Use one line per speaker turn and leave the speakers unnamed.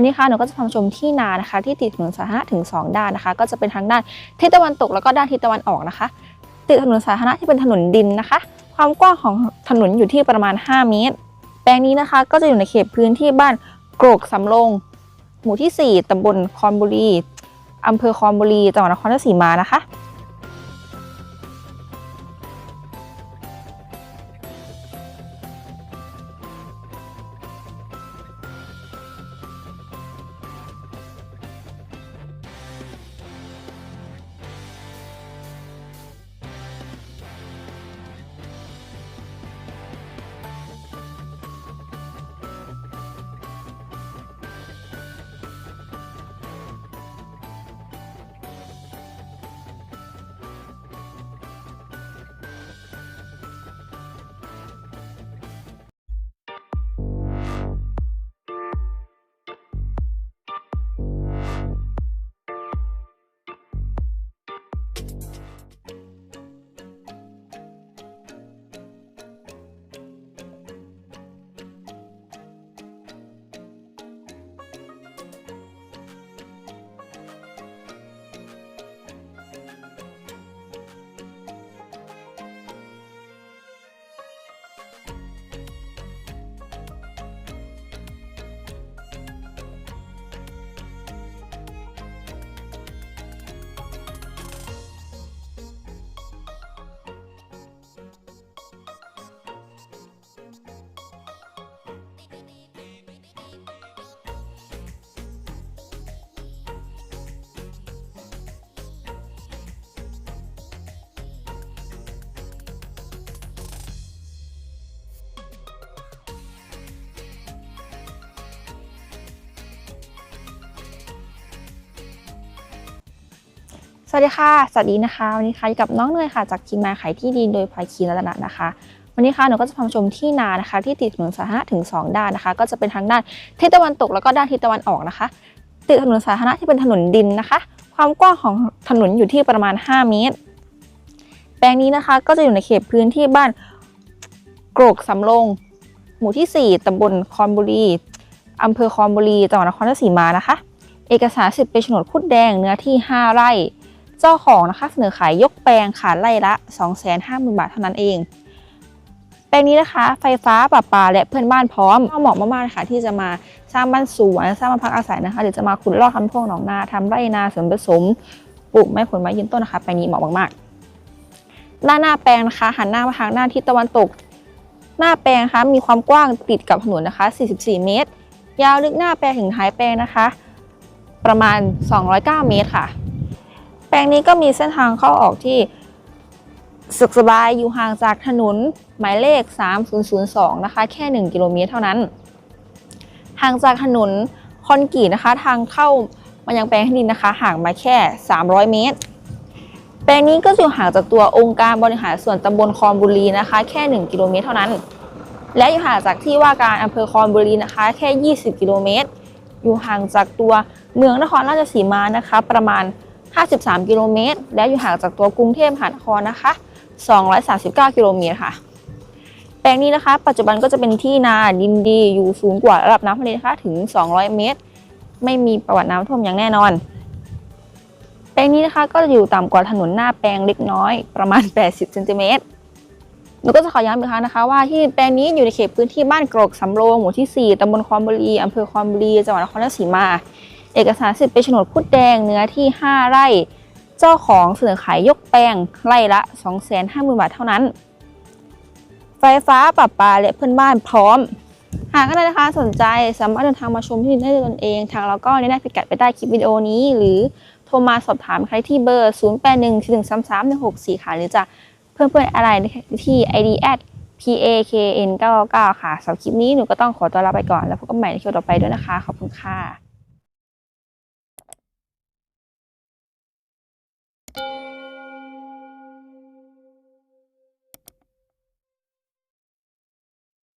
วันนี้ค่ะหนูก็จะพามาชมที่นานะคะ ที่ติดถนนสาธารณะถึง 2 ด้านนะคะ ก็จะเป็นทางด้านทิศตะวันตกแล้วก็ด้านทิศตะวันออกนะคะ ติดถนนสาธารณะที่เป็นถนนดินนะคะ ความกว้างของถนนอยู่ที่ประมาณ 5 เมตร แปลงนี้นะคะก็จะอยู่ในเขตพื้นที่บ้านโกรกสำโรงหมู่ที่ 4 ตำบลคอนบุรีอำเภอคอนบุรีจังหวัดนครราชสีมานะคะ สวัสดีค่ะ สวัสดีนะคะ วันนี้ค่ะอยู่กับน้องเนยค่ะ จากทีมงานขายที่ดินโดยภาคีรัตนะนะคะ วันนี้ค่ะหนูก็จะพาชมที่นานะคะ ที่ติดถนนสาธารณะถึง 2 ด้านนะคะ ก็จะเป็นทางด้านทิศตะวันตกแล้วก็ด้านทิศตะวันออกนะคะ ติดถนนสาธารณะที่เป็นถนนดินนะคะ ความกว้างของถนนอยู่ที่ประมาณ 5 เมตร แปลงนี้นะคะก็จะอยู่ในเขตพื้นที่บ้านโกรกสำโรงหมู่ที่ 4ตำบลคอนบุรีอำเภอคอนบุรีจังหวัดนครราชสีมานะคะ เอกสารสิทธิ์เป็นโฉนดคุดแดงเนื้อที่ 5 ไร่ เจ้าของนะคะเสนอขายยกแปลงขาไร่ละ 250,000 บาทเท่านั้นเอง แปลงนี้นะคะ ไฟฟ้าประปาและเพื่อนบ้านพร้อมเหมาะมากๆเลยค่ะที่จะมาสร้างบ้านสวนสร้างบ้านพักอาศัยนะคะหรือจะมาขุดลอกทำท่วงหนองนาทำไร่นาเสริมผสมปลูกไม้ผลไม้ยืนต้นนะคะแปลงนี้เหมาะมากๆด้านหน้าแปลงนะคะ หันหน้ามาทางด้าทิศตะวันตก หน้าแปลงนะคะมีความกว้างติดกับถนนนะคะ 44 เมตร ยาวลึกหน้าแปลงถึงท้ายแปลงนะคะ ประมาณ 209 เมตรค่ะ แปลงนี้ก็มีเส้นทางเข้าออกที่สุขสบายอยู่ห่างจากถนนหมายเลข 3002 นะคะ แค่ 1 กิโลเมตรเท่านั้น ห่างจากถนนคอนกรีตนะคะ ทางเข้ามายังแปลงที่ดินนะคะ ห่างมาแค่ 300 เมตร แปลงนี้ก็อยู่ห่างจากตัวองค์การบริหารส่วนตำบลคอนบุรีนะคะ แค่ 1 กิโลเมตรเท่านั้น และอยู่ห่างจากที่ว่าการอำเภอคอนบุรีนะคะ แค่ 20 กิโลเมตร อยู่ห่างจากตัวเมืองนครราชสีมานะคะ ประมาณ 53 กิโลเมตร และอยู่ห่างจากตัวกรุงเทพมหานครนะคะ 239 กิโลเมตรค่ะ แปลงนี้นะคะ ปัจจุบันก็จะเป็นที่นาดินดีอยู่สูงกว่าระดับน้ำทะเลนะคะถึง 200 เมตร ไม่มีประวัติน้ำท่วมอย่างแน่นอน แปลงนี้นะคะก็จะอยู่ต่ำกว่าถนนหน้าแปลงเล็กน้อยประมาณ 80เซนติเมตรหนูก็จะขอย้ำอีกครั้งนะคะ ว่าที่แปลงนี้อยู่ในเขตพื้นที่บ้านกรกสำโรงหมู่ที่ 4ตำบลคอนบุรีอำเภอคอนบุรีจังหวัดนครราชสีมา เอกสารสิทธิ์เป็นโฉนดคุดแดงเนื้อที่ 5 ไร่ เจ้าของเสนอขายยกแปลงไร่ละ 250,000 บาทเท่านั้น ไฟฟ้าปรับปาและเพื่อนบ้านพร้อม หากท่านนะคะสนใจสามารถเดินทางมาชมที่ดินได้ด้วยตนเอง ทางเราก็ได้พิกัดไปใต้คลิปวิดีโอนี้ หรือโทรมาสอบถามใครที่เบอร์ 0 8 1 4 1 3 3 1 6 4 ค่ะ หรือจะเพื่อนเพื่อนๆอะไรที่ ID at pakn 99ค่ะสำหรับคลิปนี้หนูก็ต้องขอตัวลาไปก่อน แล้วพบกันใหม่ในคลิปต่อไปด้วยนะคะ ขอบคุณค่ะ